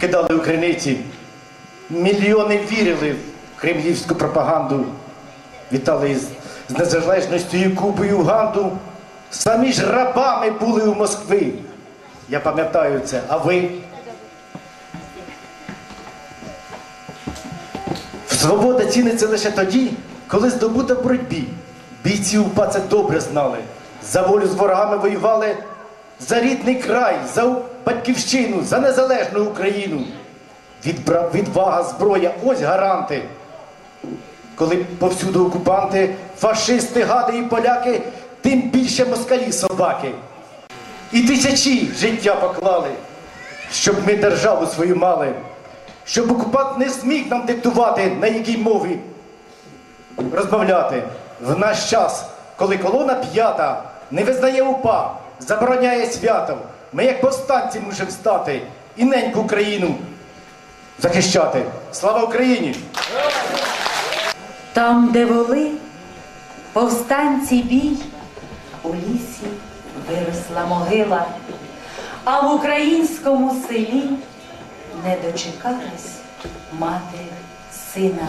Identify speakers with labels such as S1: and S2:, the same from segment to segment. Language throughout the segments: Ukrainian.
S1: кидали у криниці. Мільйони вірили в кремлівську пропаганду. Вітали з, з незалежністю і Кубою Уганду. Самі ж рабами були у Москви. Я пам'ятаю це, а ви? Свобода ціниться лише тоді, коли здобута в боротьбі. Бійці УПА це добре знали. За волю з ворогами воювали за рідний край, за батьківщину, за незалежну Україну. Відбра... Відвага, зброя, ось гаранти. Коли повсюду окупанти, фашисти, гади і поляки, тим більше москалі собаки. І тисячі життя поклали, щоб ми державу свою мали, щоб окупант не зміг нам диктувати, на якій мові розмовляти. В наш час, коли колона п'ята не визнає УПА, забороняє свято, ми як повстанці мусимо стати і неньку Україну захищати. Слава Україні!
S2: Там, де воли, повстанці бій, у лісі виросла могила, а в українському селі не дочекалась мати сина.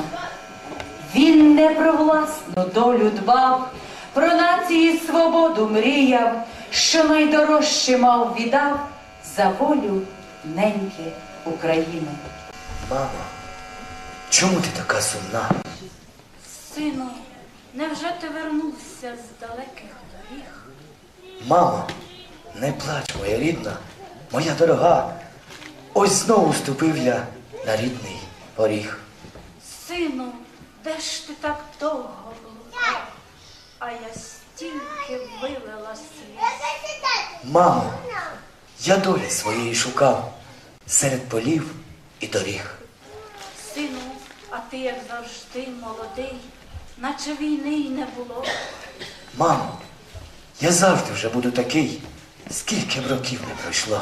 S2: Він не про власну долю дбав, про нації свободу мріяв, що найдорожче мав віддав за волю неньки України.
S3: Мамо, чому ти така сумна?
S4: Сину, невже ти вернувся з далеких доріг?
S3: Мамо, не плач, моя рідна, моя дорога. Ось знову ступив я на рідний поріг.
S4: Сину, де ж ти так довго блукав? А я стільки вилила сліз.
S3: Мамо, я долі своєї шукав серед полів і доріг.
S4: Сину, а ти, як завжди, молодий, наче війни й не було.
S3: Мамо, я завжди вже буду такий, скільки б років не пройшло.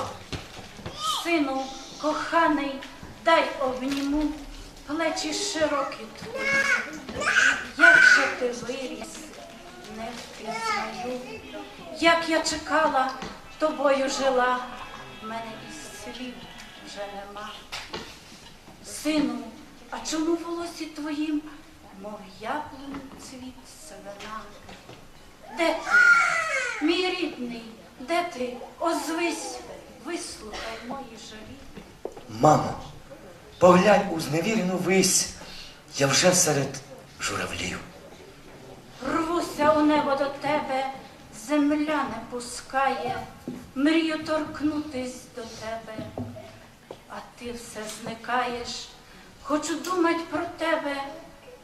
S4: Сину, коханий, дай обніму плечі широкі твої. Як же ти виріс, не впізнаю, як я чекала, тобою жила, в мене і слів вже нема. Сину, а чому волосі твоїм, мов яблунь цвіт семена? Де ти, мій рідний, де ти? Озвись, вислухай мої жалі.
S3: Мамо, поглянь у зневірену вись, я вже серед журавлів.
S4: Рвуся у небо до тебе, земля не пускає, мрію торкнутись до тебе, а ти все зникаєш. Хочу думать про тебе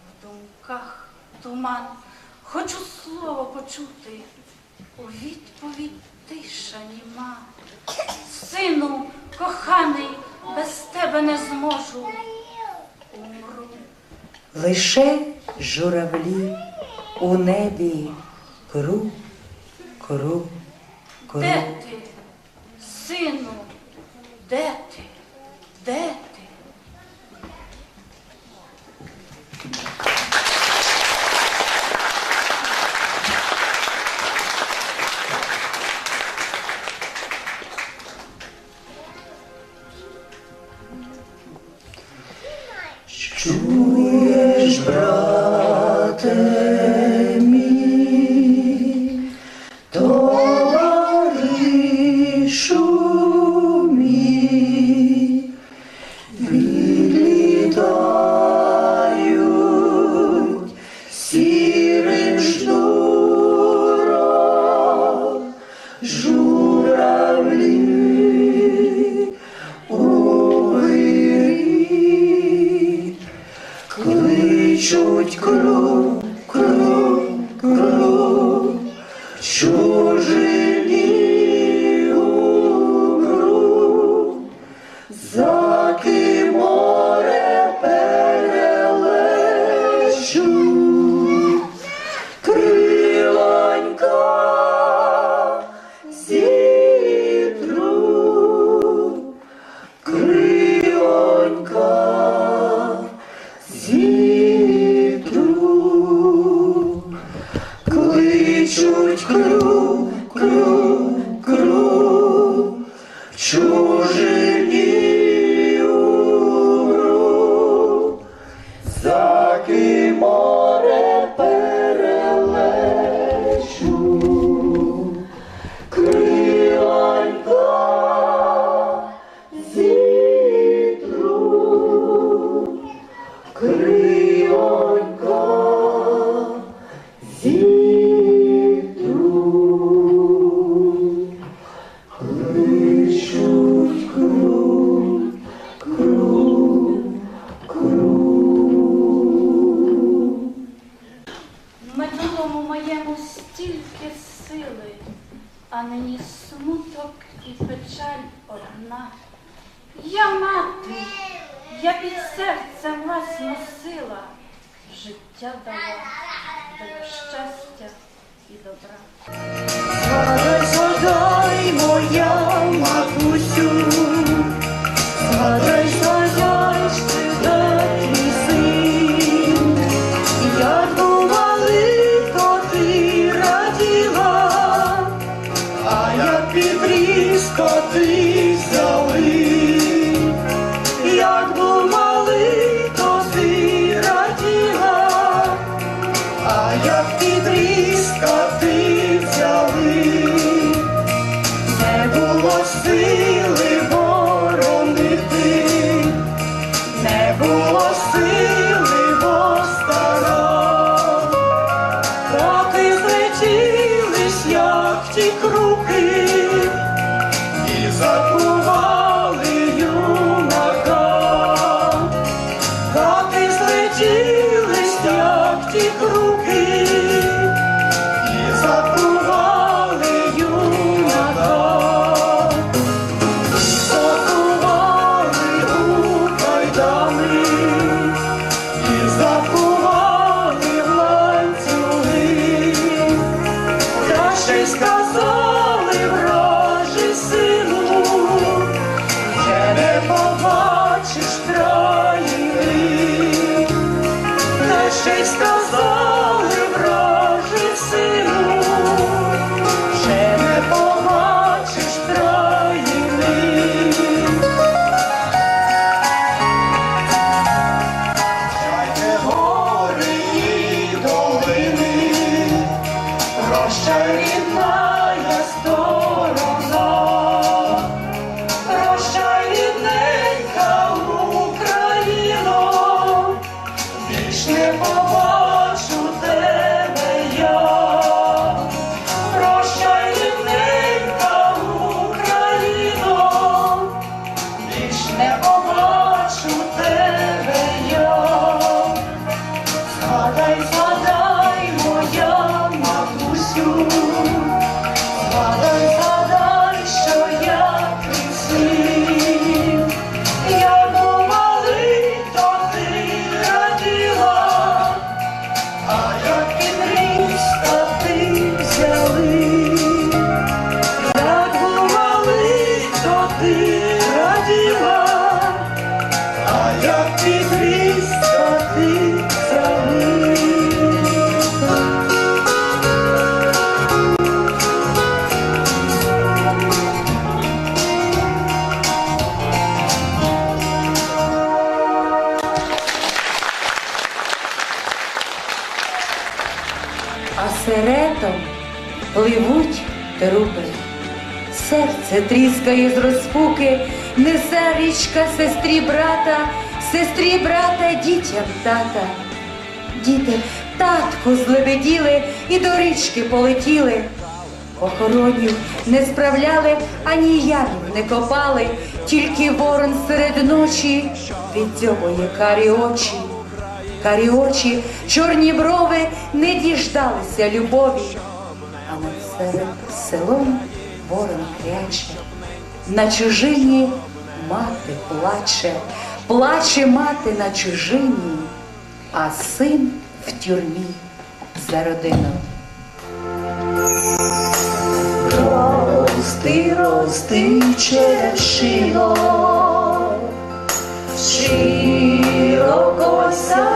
S4: в думках туман, хочу слово почути, у відповідь тиша німа. Сину, коханий, без тебе не зможу. Умру.
S2: Лише журавлі у небі кру, кру, кру.
S4: Де ти, сину? Де ти? Де ти?
S3: Чуєш, брате
S4: Я мати, я під серцем вас носила, життя дала дала щастя і добра.
S2: Згадай, моя матусю, як підріс, то ти взяли, не було сили ще сказали вражі сину, ще не побачиш країни. Прощайте гори долини, прощай рідна пливуть. Серце тріскає з розпуки, несе річка сестрі брата, сестрі брата дітям тата. Діти татку злебеділи і до річки полетіли. Охоронів не справляли, ані ямів не копали, тільки ворон серед ночі віддьобує карі очі. Карі очі, чорні брови не діждалися любові, а над серед селом ворон кряче, на чужині мати плаче, плаче мати на чужині, а син в тюрмі за родину. Рости, рости черешино, широко ся.